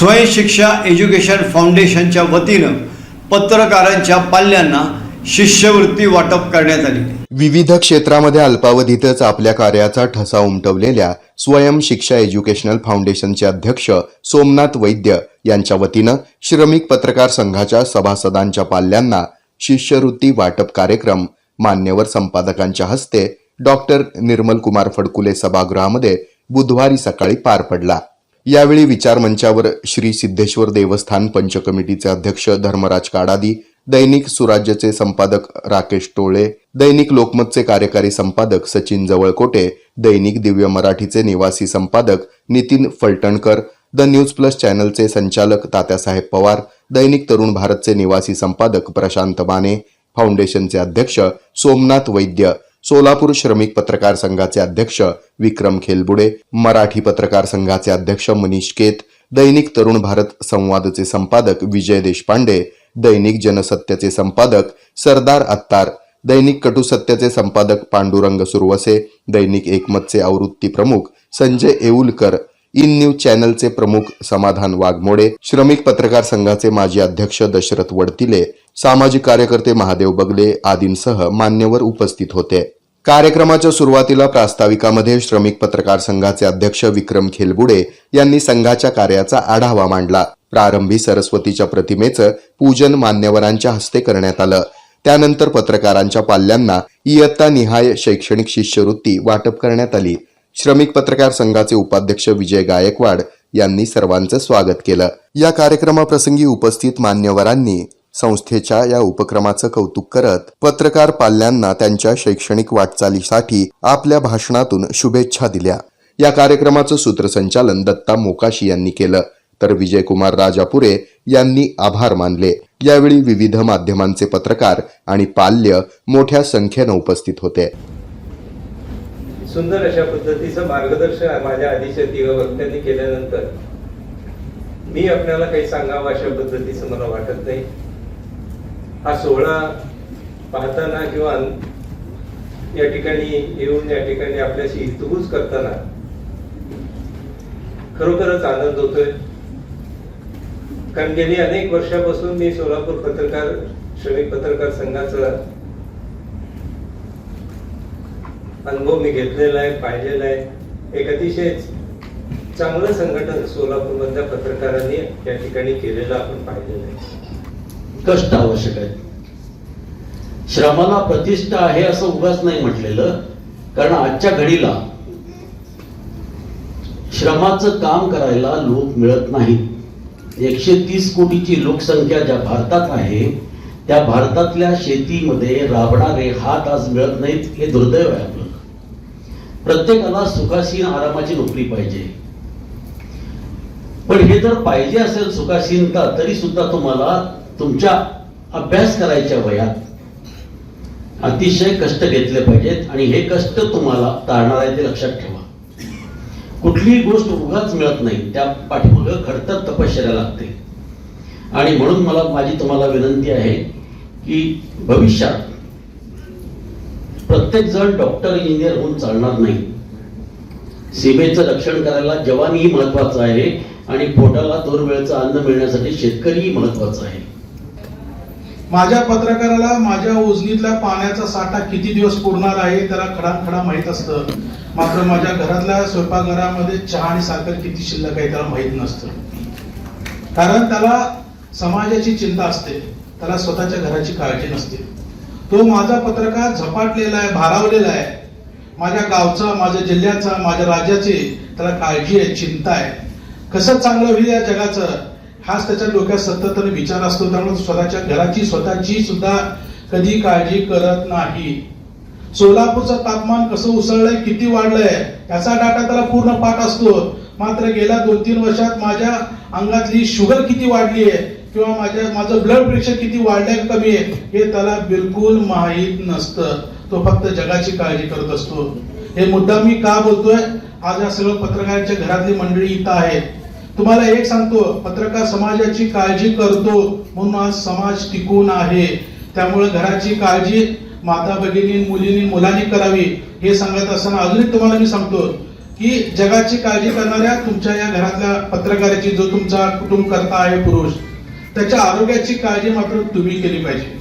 स्वयंशिक्षा education फाउंडेशनच्या वतीनं पत्रकारांच्या पाल्यांना शिष्यवृत्ती वाटप करण्यात आली. विविध क्षेत्रामध्ये अल्पावधीतच आपल्या कार्याचा ठसा उमटवलेल्या स्वयं शिक्षा एज्युकेशनल फाउंडेशनचे अध्यक्ष सोमनाथ वैद्य यांच्या वतीनं श्रमिक पत्रकार संघाच्या सभासदांच्या पाल्यांना शिष्यवृत्ती वाटप कार्यक्रम मान्यवर संपादकांच्या हस्ते डॉक्टर निर्मल कुमार फडकुले सभागृहामध्ये बुधवारी सकाळी पार पडला. यावेळी विचारमंचावर श्री सिद्धेश्वर देवस्थान पंच कमिटीचे अध्यक्ष धर्मराज काडादी दैनिक सुराज्यचे संपादक राकेश टोळे दैनिक लोकमतचे कार्यकारी संपादक सचिन जवळकोटे दैनिक दिव्य मराठीचे निवासी संपादक Nitin Phaltankar the news plus चॅनलचे संचालक तात्यासाहेब पवार दैनिक तरुण भारतचे निवासी संपादक प्रशांत माने फाउंडेशनचे अध्यक्ष सोमनाथ वैद्य सोलापूर श्रमिक पत्रकार संघाचे अध्यक्ष विक्रम खेलबुडे मराठी पत्रकार संघाचे अध्यक्ष मनीष केत दैनिक तरुण भारत संवादचे संपादक विजय देशपांडे दैनिक जनसत्याचे संपादक सरदार अत्तार दैनिक कटुसत्याचे संपादक पांडुरंग सुरवसे दैनिक एकमतचे आवृत्ती प्रमुख संजय येऊलकर इन न्यूज चॅनलचे प्रमुख समाधान वाघमोडे श्रमिक पत्रकार संघाचे माजी अध्यक्ष दशरथ वडतिले सामाजिक कार्यकर्ते महादेव बगले आदींसह मान्यवर उपस्थित होते. कार्यक्रमाच्या सुरुवातीला प्रास्ताविकामध्ये श्रमिक पत्रकार संघाचे अध्यक्ष विक्रम खेलबुडे यांनी संघाच्या कार्याचा आढावा मांडला. प्रारंभी सरस्वतीच्या प्रतिमेचं पूजन मान्यवरांच्या हस्ते करण्यात आलं. त्यानंतर पत्रकारांच्या पाल्यांना इयत्ता निहाय शैक्षणिक शिष्यवृत्ती वाटप करण्यात आली. श्रमिक पत्रकार संघाचे उपाध्यक्ष विजय गायकवाड यांनी सर्वांचं स्वागत केलं. या कार्यक्रमाप्रसंगी उपस्थित मान्यवरांनी संस्थेच्या या उपक्रमाचं कौतुक करत पत्रकार पाल्यांना त्यांच्या शैक्षणिक वाटचालीसाठी आपल्या भाषणातून शुभेच्छा दिल्या. या कार्यक्रमाचं सूत्रसंचालन दत्ता मोकाशी यांनी केलं. तर विजयकुमार राजापुरे यांनी आभार मानले. यावेळी विविध माध्यमांचे पत्रकार आणि पाल्य मोठ्या संख्येनं उपस्थित होते. सुंदर अशा पद्धतीचं मार्गदर्शन माझ्या आधीच्या तिघ वक्त्यांनी केल्यानंतर मी आपल्याला काही सांगावं अशा पद्धतीचं मला वाटत नाही. हा सोहळा पाहताना किंवा या ठिकाणी येऊन या ठिकाणी आपल्याशी हितगुज करताना खरोखरच आनंद होतोय. कारण गेली अनेक वर्षापासून मी सोलापूर पत्रकार श्रमिक पत्रकार संघाचा अनुभव मी घेतलेला आहे पाहिलेला आहे. एक अतिशय चांगलं संघटन सोलापूर मधल्या पत्रकारांनी या ठिकाणी केलेलं आपण पाहिलेलं आहे. कष्ट आवश्यक आहे श्रमाला प्रतिष्ठा आहे असं उगाच नाही म्हटलेलं कारण आजच्या घडीला श्रमाचं काम करायला लोक मिळत नाहीत एकशे तीस कोटीची लोकसंख्या ज्या भारतात आहे त्या भारतातल्या शेतीमध्ये राबणारे हात आज मिळत नाहीत हे दुर्दैव आहे आपलं. प्रत्येकाला सुखासीन आरामाची नोकरी पाहिजे. पण हे जर पाहिजे असेल सुखासीनता तरी सुद्धा तुम्हाला तुमच्या अभ्यास करायच्या वयात अतिशय कष्ट घेतले पाहिजेत आणि हे कष्ट तुम्हाला ताळणार आहे ते लक्षात ठेवा. कुठलीही गोष्ट उगाच मिळत नाही त्या पाठीमागं खडतर तपश्चर्या लागते. आणि म्हणून मला माझी तुम्हाला विनंती आहे की भविष्यात प्रत्येक जण डॉक्टर इंजिनियर होऊन चालणार नाही. सीमेचं रक्षण करायला जवानही महत्वाचं आहे आणि पोटाला दोन वेळचं अन्न मिळण्यासाठी शेतकरीही महत्त्वाचा आहे. माझ्या पत्रकाराला माझ्या उजनीतल्या पाण्याचा साठा किती दिवस पुरणार आहे त्याला खडाखडा माहीत असतं. मात्र माझ्या घरातल्या स्वयंपाकघरामध्ये चहा आणि साखर किती शिल्लक आहे त्याला माहीत नसतं. कारण त्याला समाजाची चिंता असते. त्याला स्वतःच्या घराची काळजी नसते. तो माझा पत्रकार झपाटलेला आहे भारावलेला आहे. माझ्या गावचा माझ्या जिल्ह्याचा माझ्या राज्याची त्याला काळजी आहे चिंता आहे. कसं चांगलं होईल या जगाचं? हाच त्याच्या डोक्यात सतत विचार असतो. त्यामुळे स्वतःच्या घराची स्वतःची सुद्धा कधी काळजी करत नाही. सोलापूरचं तापमान कसं उसळलंय किती वाढलंय याचा डाटा त्याला पूर्ण पाठ असतो. मात्र गेल्या दोन तीन वर्षात माझ्या अंगातली शुगर किती वाढली आहे किंवा माझ्या माझं ब्लड प्रेशर किती वाढलंय कमी आहे हे त्याला बिलकुल माहीत नसतं. तो फक्त जगाची काळजी करत असतो. हे मुद्दा मी का बोलतोय? आज या सगळं पत्रकारांच्या घरातली मंडळी इथं आहेत. तुम्हाला एक सांगतो पत्रकार समाजाची काळजी करतो म्हणून आज समाज टिकून आहे. त्यामुळे घराची काळजी माता भगिनी मुलींनी मुलांनी करावी हे सांगत असताना अजूनही तुम्हाला मी सांगतो की जगाची काळजी करणाऱ्या तुमच्या या घरातल्या पत्रकाराची जो तुमचा कुटुंब करता आहे पुरुष त्याच्या आरोग्याची काळजी मात्र तुम्ही केली पाहिजे.